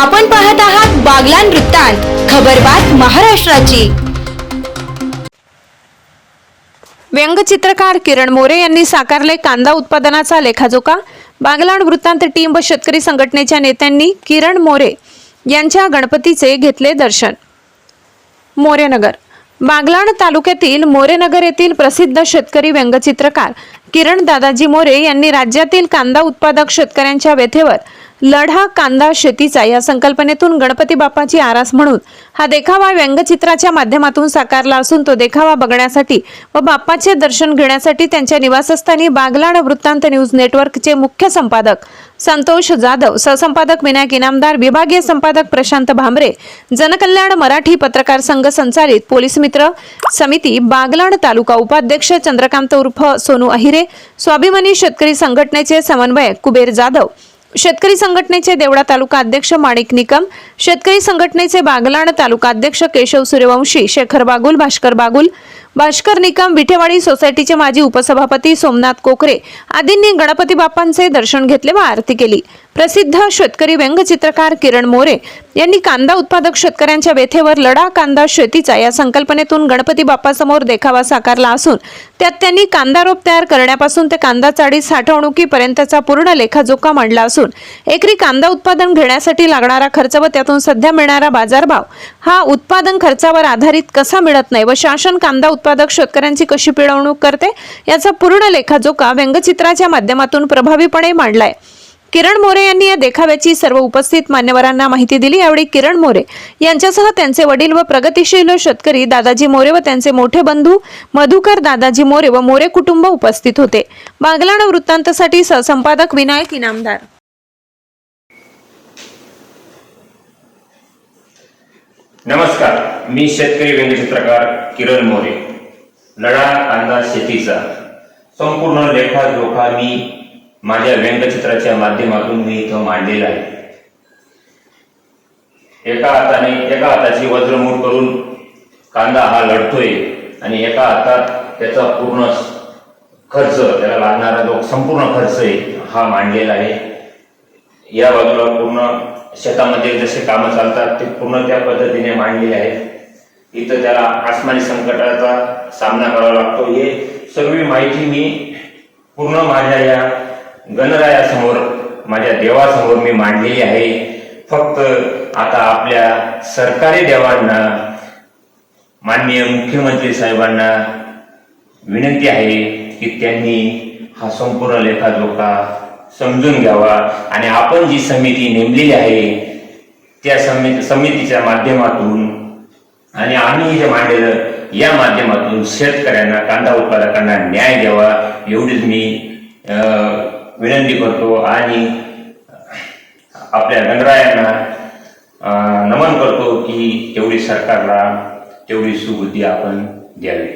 आपण पाहत आहात बागलान वृत्तांत खबरबात महाराष्ट्राची. व्यंगचित्रकार किरण मोरे यांनी साकारले कांदा उत्पादनाचा लेखाजोखा. बागलाण वृत्तांत टीम व शेतकरी संघटनेच्या नेत्यांनी किरण मोरे यांच्या गणपतीचे घेतले दर्शन. मोरेनगर. बागलाण तालुक्यातील मोरेनगर येथील प्रसिद्ध शेतकरी व्यंगचित्रकार किरण दादाजी मोरे यांनी राज्यातील कांदा उत्पादक शेतकऱ्यांच्या व्यथेवर लढा कांदा शेतीचा या संकल्पनेतून गणपती बाप्पाची आरास म्हणून हा देखावा व्यंगचित्राच्या माध्यमातून साकारला असून तो देखावा बघण्यासाठी व बाप्पाचे दर्शन घेण्यासाठी त्यांच्या निवासस्थानी बागलाण वृत्तांत न्यूज नेटवर्कचे मुख्य संपादक संतोष जाधव सहसंपादक विनायक इनामदार विभागीय संपादक प्रशांत भांबरे जनकल्याण मराठी पत्रकार संघ संचालित पोलीस मित्र समिती बागलाण तालुका उपाध्यक्ष चंद्रकांत उर्फ सोनू अहिरे स्वाभिमानी शेतकरी संघटनेचे समन्वयक कुबेर जाधव शेतकरी संघटनेचे देवडा तालुका अध्यक्ष माणिक निकम शेतकरी संघटनेचे बागलाण तालुका अध्यक्ष केशव सूर्यवंशी शेखर बागुल भास्कर बागुल भास्कर निकम विठेवाडी सोसायटीचे माजी उपसभापती सोमनाथ कोकरे आदींनी गणपती बाप्पांचे दर्शन घेतले व आरती केली. प्रसिद्ध शेतकरी व्यंगचित्रकार किरण मोरे यांनी कांदा उत्पादक शेतकऱ्यांच्या व्यथेवर लढा कांदा शेतीचा या संकल्पनेतून गणपती बाप्पासमोर देखावा साकारला असून त्यात त्यांनी कांदा रोप तयार करण्यापासून ते कांदा चाळी साठवणुकीपर्यंतचा पूर्ण लेखाजोखा मांडला असून एकरी कांदा उत्पादन घेण्यासाठी लागणारा खर्च व त्यातून सध्या मिळणारा बाजारभाव हा उत्पादन खर्चावर आधारित कसा मिळत नाही व शासन कांदा उत्पादक शेतकऱ्यांची कशी पिळवणूक करते याचा पूर्ण लेखाजोखा व्यंगचित्राच्या माध्यमातून प्रभावीपणे मांडलाय. किरण मोरे यांनी या देखाव्याची सर्व उपस्थित मान्यवरांना माहिती दिली. यावेळी किरण मोरे यांच्यासह त्यांचे वडील व प्रगतिशील शेतकरी दादाजी मोरे व त्यांचे मोठे बंधू मधुकर दादाजी मोरे व मोरे कुटुंब उपस्थित होते. बांगलाण वृत्तांतसाठी सहसंपादक विनायक इनामदार. नमस्कार. मी शेतकरी व्यंगचित्रकार किरण मोरे. लढा कांदा शेतीचा. संपूर्ण लेखाजोखा मी माझ्या व्यंगचित्राच्या माध्यमातून मी इथं मांडलेला आहे. एका हाताने एका हाताची वज्रमूठ करून कांदा हा लढतोय आणि एका हातात त्याचा पूर्ण खर्च त्याला लागणारा जो संपूर्ण खर्च आहे हा मांडलेला आहे. या बाजूला पूर्ण शेतामध्ये जसे कामं चालतात ते पूर्ण त्या पद्धतीने मांडलेले आहेत. इथं त्याला आसमानी संकटाचा सामना करावा लागतो. हे सर्व माहिती मी पूर्ण माझ्या या गणरायासमोर माझ्या देवासमोर मी मांडलेली आहे. फक्त आता आपल्या सरकारी देवांना माननीय मुख्यमंत्री साहेबांना विनंती आहे की त्यांनी हा संपूर्ण लेखाजोखा समजून घ्यावा. आणि आपण जी समिती नेमलेली आहे त्या समिती समितीच्या माध्यमातून आणि आम्ही जे मांडलेलं या माध्यमातून शेतकऱ्यांना कांदा उत्पादकांना न्याय द्यावा एवढीच मी विनंती करतो. आणि आपल्या गणरायांना नमन करतो की तेवढी सरकारला तेवढी सुबुद्धी आपण द्यावी.